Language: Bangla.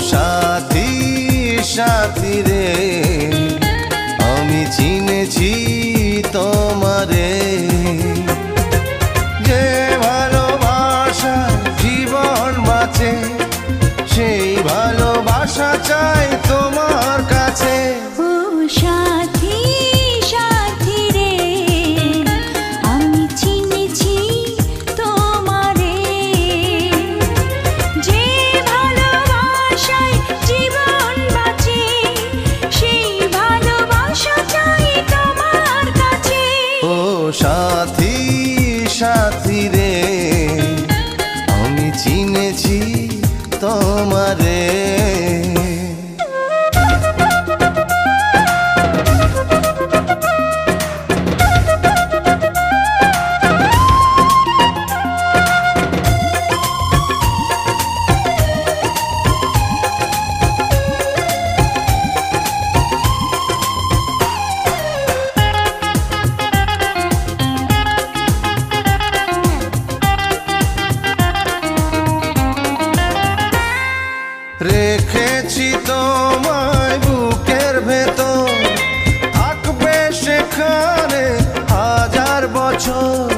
সাথী সাথী রে। আমি চিনেছি তোমারে। যে ভালোবাসা জীবন বাঁচে সেই ভালোবাসা চাই সাথী সাথী রে। আমি চিনেছি তোমারে। রেখেছি তোমায় বুকের ভেতর। থাকবে সেখানে হাজার বছর।